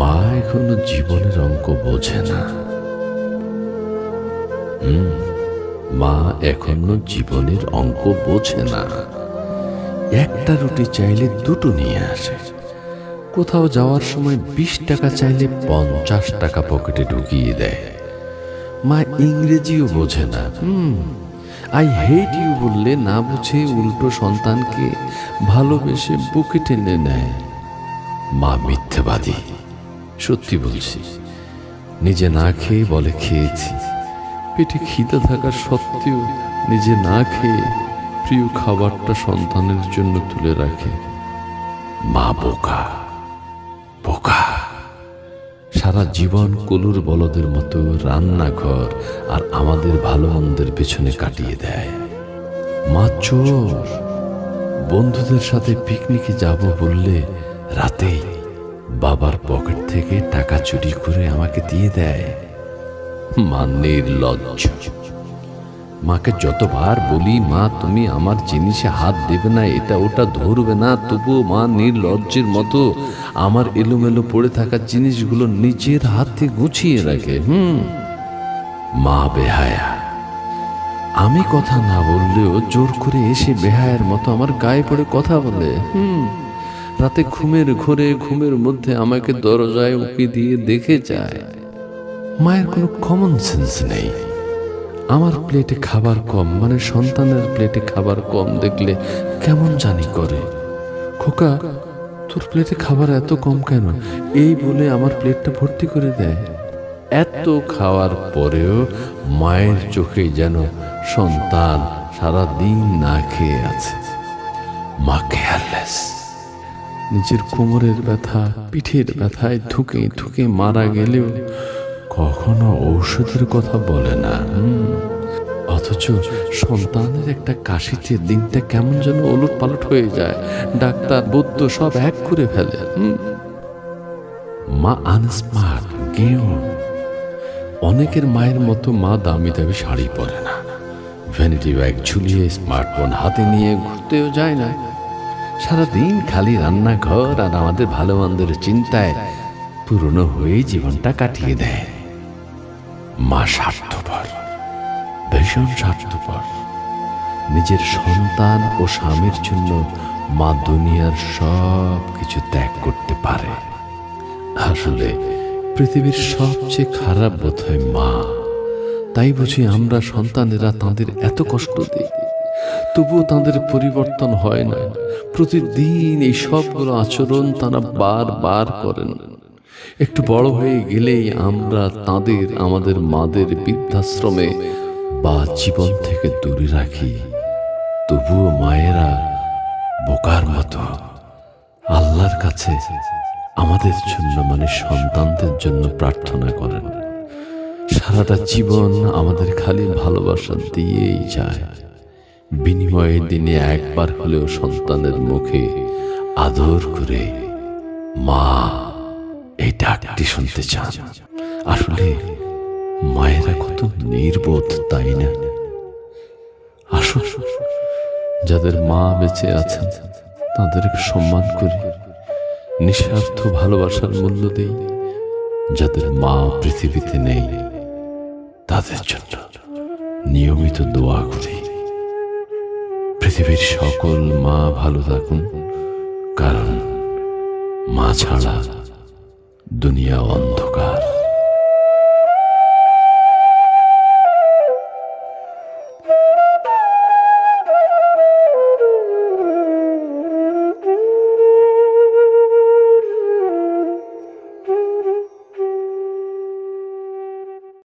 মা এখনও জীবনের অঙ্ক বোঝে না। হুম, মা এখনও জীবনের অঙ্ক বোঝে না। একটা রুটি চাইলে দুটো নিয়ে আসে। কোথাও যাওয়ার সময় বিশ টাকা চাইলে পঞ্চাশ টাকা পকেটে ঢুকিয়ে দেয়। মা ইংরেজিও বোঝে না। হুম, আই হেট ইউ বললে না বুঝে উল্টো সন্তানকে ভালোবেসে বুকে টেনে নেয়। মা মিথ্যেবাদী। সত্যি বলছি, নিজে না খেয়ে বলে খেয়েছি। পেটে খিদে থাকার সত্ত্বেও নিজে না খেয়ে প্রিয় খাবারটা সন্তানের জন্য তুলে রাখে। মা বোকা বোকা। সারা জীবন কলুর বলদের মতো রান্নাঘর আর আমাদের ভালো মন্দের পেছনে কাটিয়ে দেয়। মা, চোর, বন্ধুদের সাথে পিকনিকে যাব বললে রাতেই বাবার পকেট থেকে টাকা চুরি করে আমাকে দিয়ে দেয়। মা নির্লজ্জ মাকে যতবার বলি, মা, তুমি আমার জিনিসে হাত দেবে না, এটা ওটা ধরবে না। তবুও মা নির্লজ্জের মতো আমার এলোমেলো পড়ে থাকা জিনিসগুলো নিজের হাতে গুছিয়ে রাখে। হুম। মা বেহায়া। আমি কথা না বললেও জোর করে এসে বেহায়ের মতো আমার গায়ে পড়ে কথা বলে। হুম। রাতে ঘুমের ঘোরে, ঘুমের মধ্যে আমাকে দরজায় উকি দিয়ে দেখে যায়, মায়ের কোনো কমন সেন্স নেই। আমার প্লেটে খাবার কম মানে সন্তানের প্লেটে খাবার কম দেখলে কেমন জানি করে। খোকা, তোর প্লেটে খাবার এত কম কেন? এই বলে আমার প্লেটটা ভর্তি করে দেয়। এত খাওয়ার পরেও মায়ের চোখে যেন সন্তান সারা দিন না খেয়ে আছে। মা কেয়ারলেস নিজের কোমরের ব্যথা, পিঠের ব্যথায় ধুকে ধুকে মারা গেলেও কখনো ঔষধের কথা বলে না। অথচ সন্তানের একটা কাশিতে দিনটা কেমন যেন ওলট পালট হয়ে যায়। ডাক্তার বৌদ্ধ সব এক করে ফেলে। মা আনস্মার্ট, গেও। অনেকের মায়ের মতো মা দামি দামি শাড়ি পরে না। ভ্যানিটি ব্যাগ ঝুলিয়ে স্মার্টফোন হাতে নিয়ে ঘুরতেও যায় না। সারাদিন খালি রান্নাঘর আর আমাদের ভালো মন্দের চিন্তায় পুরনো হয়ে জীবনটা কাটিয়ে দেয়। মা স্বার্থপর, ভীষণ স্বার্থপর। নিজের সন্তান ও স্বামীর জন্য মা দুনিয়ার সব কিছু ত্যাগ করতে পারে। আসলে পৃথিবীর সবচেয়ে খারাপ বোধ হয় মা। তাই বুঝি আমরা সন্তানেরা তাদের এত কষ্ট দিই। তবুও তাদের পরিবর্তন হয় না। প্রতিদিন এই সবগুলো আচরণ তারা বারবার করেন। একটু বড় হয়ে গেলেই আমরা তাদের, আমাদের মাদের বৃদ্ধাশ্রমে বা জীবন থেকে দূরে রাখি। তবুও মায়েরা বোকার মতো আল্লাহর কাছে আমাদের জন্য মানে সন্তানদের জন্য প্রার্থনা করেন। সারাটা জীবন আমাদের খালি ভালোবাসা দিয়েই যায়। বিনিময়ে দিনে একবার হলেও সন্তানের মুখে আদর করে মা, এই ডাকটি শুনতে চান। আসলে মায়েরা কত নির্বোধ, তাই না? আসুন, যাদের মা বেঁচে আছেন, তাদেরকে সম্মান করি নিঃস্বার্থ ভালোবাসার মূল্য দেই। যাদের মা পৃথিবীতে নেই, তাদের জন্য নিয়মিত দোয়া করি। পৃথিবীর সকল মা ভালো থাকুন কারণ মা ছাড়া দুনিয়া অন্ধ